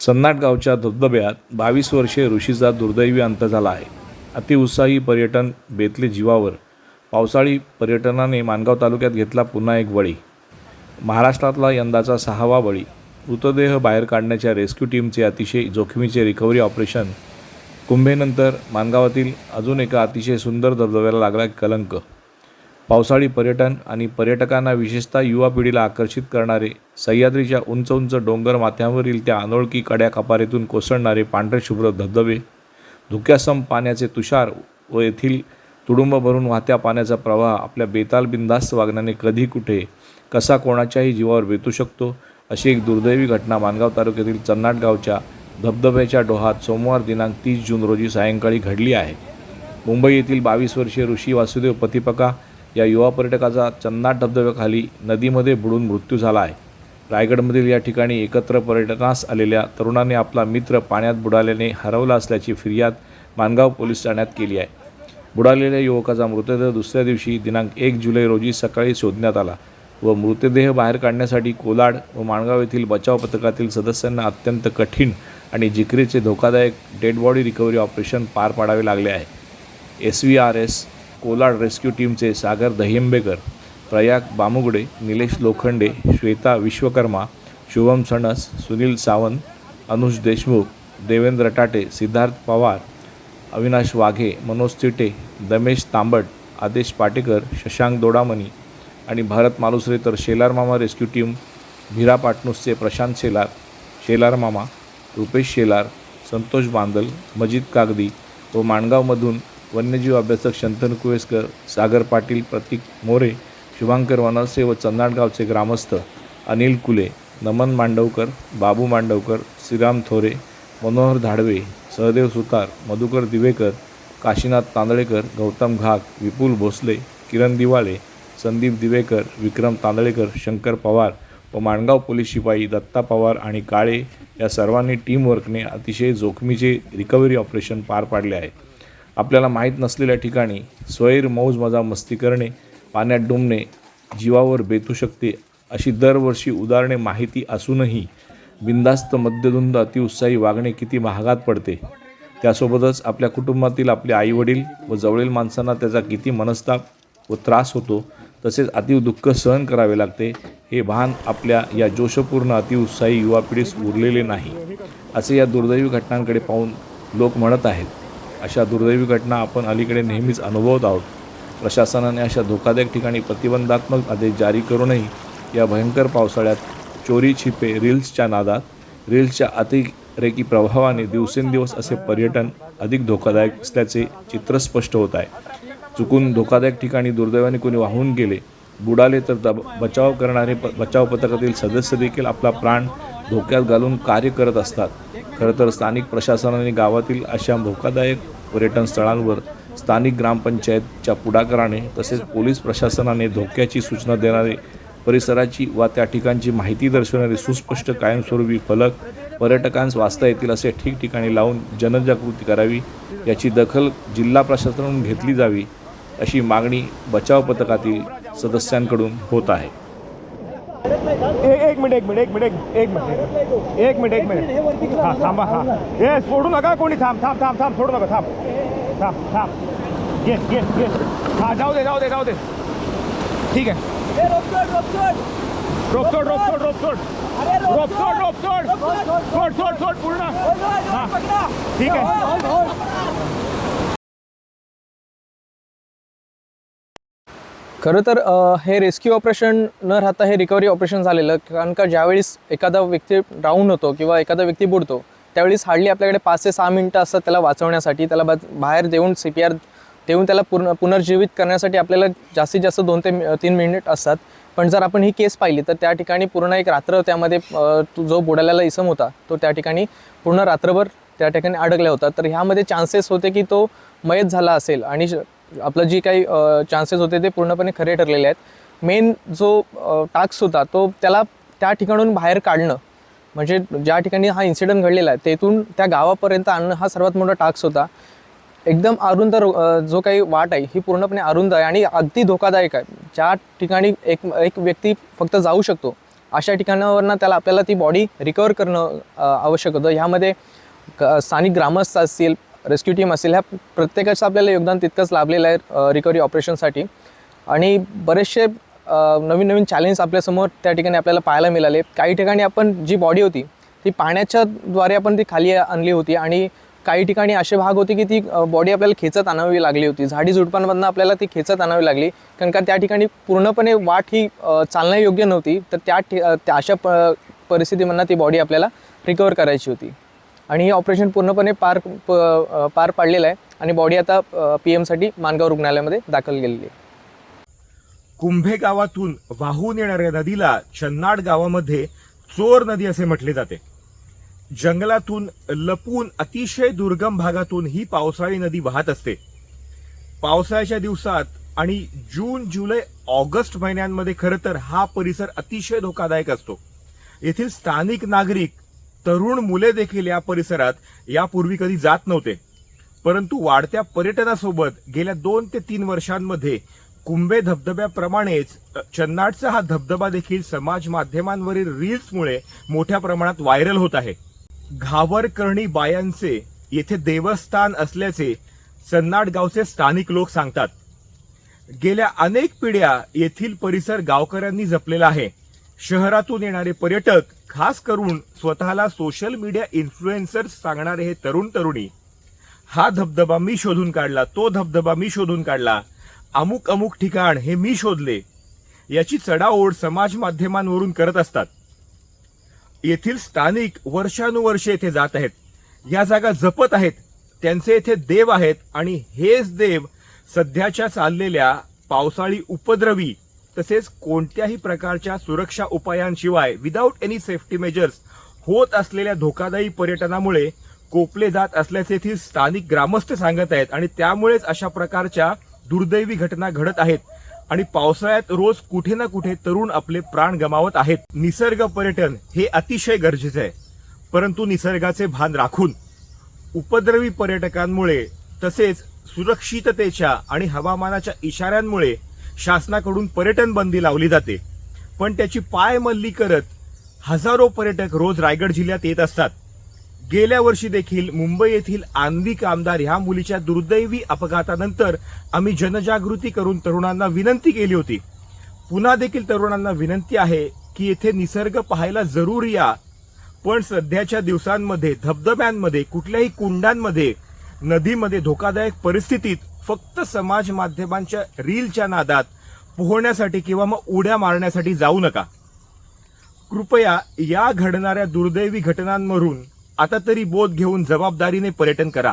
सन्नाटगावच्या धबधब्यात बावीस वर्षे ऋषीचा दुर्दैवी अंत झाला आहे. अतिउत्साही पर्यटन बेतले जीवावर. पावसाळी पर्यटनाने माणगाव तालुक्यात घेतला पुन्हा एक बळी महाराष्ट्रातला यंदाचा सहावा बळी मृतदेह बाहेर काढण्याच्या रेस्क्यू टीमचे अतिशय जोखमीचे रिकव्हरी ऑपरेशन. कुंभेनंतर माणगावातील अजून एका अतिशय सुंदर धबधब्याला लागला कलंक. पावसाळी पर्यटन आणि पर्यटकांना विशेषतः युवा पिढीला आकर्षित करणारे सह्याद्रीच्या उंच उंच डोंगर माथ्यांवरील त्या अनोळखी कड्या कपारीतून कोसळणारे पांढरेशुभ्र धबधबे धुक्यासम पाण्याचे तुषार व येथील तुडुंब भरून वाहत्या पाण्याचा प्रवाह आपल्या बेताल बिंदास्त वागण्याने कधी कुठे कसा कोणाच्याही जीवावर बेतू शकतो अशी एक दुर्दैवी घटना मानगाव तालुक्यातील चन्नाट गावच्या धबधब्याच्या डोहात सोमवार दिनांक तीस जून रोजी सायंकाळी घडली आहे. मुंबई येथील बावीस वर्षीय ऋषी वासुदेव पतिपका या युवा पर्यटकाचा चन्नाट धबधब्याखाली नदीमध्ये बुडून मृत्यू झाला आहे. रायगडमधील या ठिकाणी एकत्र पर्यटनास आलेल्या तरुणाने आपला मित्र पाण्यात बुडाल्याने हरवला असल्याची फिर्याद मानगाव पोलीस ठाण्यात केली आहे. बुडालेल्या युवकाचा मृतदेह दुसऱ्या दिवशी दिनांक एक जुलै रोजी सकाळी शोधण्यात आला व मृतदेह बाहेर काढण्यासाठी कोलाड व माणगाव येथील बचाव पथकातील सदस्यांना अत्यंत कठीण आणि जिकरीचे धोकादायक डेड बॉडी रिकव्हरी ऑपरेशन पार पाडावे लागले आहे. S V R S Kolad rescue टीमचे सागर दहिंबेकर प्रयाग बामुगडे निलेश लोखंडे श्वेता विश्वकर्मा शुभम सणस सुनील सावंत अनुज देशमुख देवेंद्र टाटे सिद्धार्थ पवार अविनाश वाघे मनोज तिटे दमेश तांबट आदेश पाटेकर शशांक दोडामणी आणि भारत मालुसरे तर शेलार मामा रेस्क्यू टीम भिरा पाटणूसचे प्रशांत शेलार शेलार मामा रुपेश शेलार संतोष बांदल मजिद कागदी व माणगावमधून वन्यजीव अभ्यासक शंतन कुवेसकर सागर पाटील प्रतीक मोरे शुभांकर वनसे व चन्नाटगावचे ग्रामस्थ अनिल कुले नमन मांडवकर बाबू मांडवकर श्रीराम थोरे मनोहर धाडवे सहदेव सुतार मधुकर दिवेकर काशीनाथ तांदळेकर गौतम घाक विपुल भोसले किरण दिवाळे संदीप दिवेकर विक्रम तांदळेकर शंकर पवार व माणगाव पोलीस शिपाई दत्ता पवार आणि काळे या सर्वांनी टीमवर्कने अतिशय जोखमीचे रिकव्हरी ऑपरेशन पार पाडले आहे. आपल्याला माहीत नसलेल्या ठिकाणी स्वैर मौज मजा मस्ती करणे पाण्यात डुंबणे जीवावर बेतू शकते अशी दरवर्षी उदाहरणे माहिती असूनही बिंदास्त मद्यधुंद अतिउत्साही वागणे किती महागात पडते. त्यासोबतच आपल्या कुटुंबातील आपले आईवडील व जवळील माणसांना त्याचा किती मनस्ताप व त्रास होतो तसेच अतिव दुःख सहन करावे लागते हे भान आपल्या या जोशपूर्ण अतिउत्साही युवा पिढीस उरलेले नाही असे या दुर्दैवी घटनांकडे पाहून लोक म्हणत आहेत. अशा दुर्दैवी घटना आपण अलीकडे नेहमीच अनुभवत आहोत. प्रशासनाने अशा धोकादायक ठिकाणी प्रतिबंधात्मक आदेश जारी करूनही या भयंकर पावसाळ्यात चोरी छिपे रील्सच्या नादात रील्सच्या अतिरेकी प्रभावाने दिवसेंदिवस असे पर्यटन अधिक धोकादायक असल्याचे चित्र स्पष्ट होत आहे. चुकून धोकादायक ठिकाणी दुर्दैवाने कोणी वाहून गेले बुडाले तर दब बचाव करणारे प बचाव पथकातील सदस्य देखील आपला प्राण धोक्यात घालून कार्य करत असतात. खरं तर स्थानिक प्रशासनाने गावातील अशा धोकादायक पर्यटन स्थळांवर स्थानिक ग्रामपंचायतच्या पुढाकाराने तसेच पोलीस प्रशासनाने धोक्याची सूचना देणारे परिसराची वा त्या ठिकाणची माहिती दर्शवणारे सुस्पष्ट कायमस्वरूपी फलक पर्यटकांस वाचता येतील असे ठिकठिकाणी लावून जनजागृती करावी याची दखल जिल्हा प्रशासनाकडून घेतली जावी अशी मागणी बचाव पथकातील सदस्यांकडून होत आहे. एक एक मिनिट एक मिनिट एक मिनिट एक एक मिनिट एक मिनिट एक मिनिट हा थांबा हा हे सोडू नका कोणी थांब थांब थांब थांब सोडू नका थांब थांब थांब घे घे घे हा जाऊ दे जाऊ दे जाऊ दे ठीक आहे रोप सोड रोप सोड रोप सोड रोप सोड रोप सोड सोड सोड सोड पूर्ण हा ठीक आहे खरं तर हे रेस्क्यू ऑपरेशन न राहता हे रिकव्हरी ऑपरेशन झालेलं कारण का ज्यावेळेस एखादा व्यक्ती डाऊन होतो किंवा एखादा व्यक्ती बुडतो त्यावेळेस हार्डली आपल्याकडे पाच ते सहा मिनटं असतात त्याला वाचवण्यासाठी त्याला बाहेर देऊन सी पी आर देऊन त्याला पूर्ण पुनर्जीवित करण्यासाठी आपल्याला जास्तीत जास्त दोन ते तीन मिनिट असतात. पण जर आपण ही केस पाहिली तर त्या ठिकाणी पूर्ण एक रात्र त्यामध्ये तो जो बुडालेला इसम होता तो त्या ठिकाणी पूर्ण रात्रभर त्या ठिकाणी अडकला होता तर ह्यामध्ये चान्सेस होते की तो मयत झाला असेल आणि आपलं जी काही चान्सेस होते ते पूर्णपणे खरे ठरलेले आहेत. मेन जो टास्क होता तो त्याला त्या ठिकाणून बाहेर काढणं. म्हणजे ज्या ठिकाणी हा इन्सिडंट घडलेला आहे तेथून त्या गावापर्यंत आणणं हा सर्वात मोठा टास्क होता. एकदम अरुंद जो काही वाट आहे ही पूर्णपणे अरुंद आहे आणि अगदी धोकादायक आहे. ज्या ठिकाणी एक एक व्यक्ती फक्त जाऊ शकतो अशा ठिकाणावरनं त्याला आपल्याला ती बॉडी रिकवर करणं आवश्यक होतं. ह्यामध्ये क- स्थानिक ग्रामस्थ असतील रेस्क्यू टीम असेल. ह्या प्रत्येकाचं आपल्याला योगदान तितकंच लाभलेलं आहे रिकव्हरी ऑपरेशनसाठी आणि बरेचसे नवीन नवीन चॅलेंज आपल्यासमोर त्या ठिकाणी आपल्याला पाहायला मिळाले. काही ठिकाणी आपण जी बॉडी होती ती पाण्याच्या द्वारे आपण ती खाली आणली होती. आणि काही ठिकाणी असे भाग होते की ती बॉडी आपल्याला खेचत आणावी लागली होती. झाडी झुडपांमधनं आपल्याला ती खेचत आणावी लागली. कारण का त्या ठिकाणी पूर्णपणे वाट ही चालण्यायोग्य नव्हती. तर त्या ठि त्या अशा प परिस्थितीमधनं ती बॉडी आपल्याला रिकवर करायची होती. आणि हे ऑपरेशन पूर्णपणे पार प पार पाडलेलं आहे. आणि बॉडी आता पी एमसाठी मानगाव रुग्णालयामध्ये दाखल गेलेली आहे. कुंभे गावातून वाहून येणाऱ्या नदीला चन्नाड गावामध्ये चोर नदी असे म्हटले जाते. जंगलातून लपून अतिशय दुर्गम भागातून ही पावसाळी नदी वाहत असते. पावसाळ्याच्या दिवसात आणि जून जुलै ऑगस्ट महिन्यांमध्ये खरं तर हा परिसर अतिशय धोकादायक असतो. येथील स्थानिक नागरिक तरुण मुले देखील या परिसरात यापूर्वी कधी जात नव्हते. परंतु वाढत्या पर्यटनासोबत गेल्या दोन ते तीन वर्षांमध्ये कुंभे धबधब्याप्रमाणेच चन्नाटचा चन्नाडचा हा धबधबा देखील समाज माध्यमांवरील रील्समुळे मोठ्या प्रमाणात व्हायरल होत आहे. घावरकर्णी बायांचे येथे देवस्थान असल्याचे चन्नाड गावचे स्थानिक लोक सांगतात. गेल्या अनेक पिढ्या येथील परिसर गावकऱ्यांनी जपलेला आहे. शहरातून येणारे पर्यटक खास करून स्वतःला सोशल मीडिया इन्फ्लुएन्सर्स सांगणारे हे तरुण तरुणी. हा धबधबा मी शोधून काढला तो धबधबा मी शोधून काढला. अमुक अमुक ठिकाण हे मी शोधले. याची चढाओढ समाज माध्यमांवरून करत असतात. येथील स्थानिक वर्षानुवर्षे येथे जात आहेत. या जागा जपत आहेत. त्यांचे येथे देव आहेत आणि हेच देव सध्याच्या चाललेल्या पावसाळी उपद्रवी तसेच कोणत्याही प्रकारच्या सुरक्षा उपायांशिवाय विदाऊट एनी सेफ्टी मेजर्स होत असलेल्या धोकादायी पर्यटनामुळे कोपले जात असल्याचे येथील स्थानिक ग्रामस्थ सांगत आहेत. आणि त्यामुळेच अशा प्रकारच्या दुर्दैवी घटना घडत आहेत. आणि पावसाळ्यात रोज कुठे ना कुठे तरुण आपले प्राण गमावत आहेत. निसर्ग पर्यटन हे अतिशय गरजेचे आहे. परंतु निसर्गाचे भान राखून उपद्रवी पर्यटकांमुळे तसेच सुरक्षिततेच्या आणि हवामानाच्या इशाऱ्यांमुळे शासनाकडून पर्यटन बंदी लावली जाते. पण त्याची पायमल्ली करत हजारो पर्यटक रोज रायगड जिल्ह्यात येत असतात. गेल्या वर्षी देखील मुंबई येथील आंधी कामदार ह्या मुलीच्या दुर्दैवी अपघातानंतर आम्ही जनजागृती करून तरुणांना विनंती केली होती. पुन्हा देखील तरुणांना विनंती आहे की येथे निसर्ग पाहायला जरूर या. पण सध्याच्या दिवसांमध्ये धबधब्यांमध्ये कुठल्याही कुंडांमध्ये नदीमध्ये धोकादायक परिस्थितीत फक्त समाज माध्यमांच्या रीलच्या नादात पोहण्यासाठी किंवा मग उड्या मारण्यासाठी जाऊ नका. कृपया या घडणाऱ्या दुर्दैवी घटनांवरून आता तरी बोध घेऊन जबाबदारीने पर्यटन करा.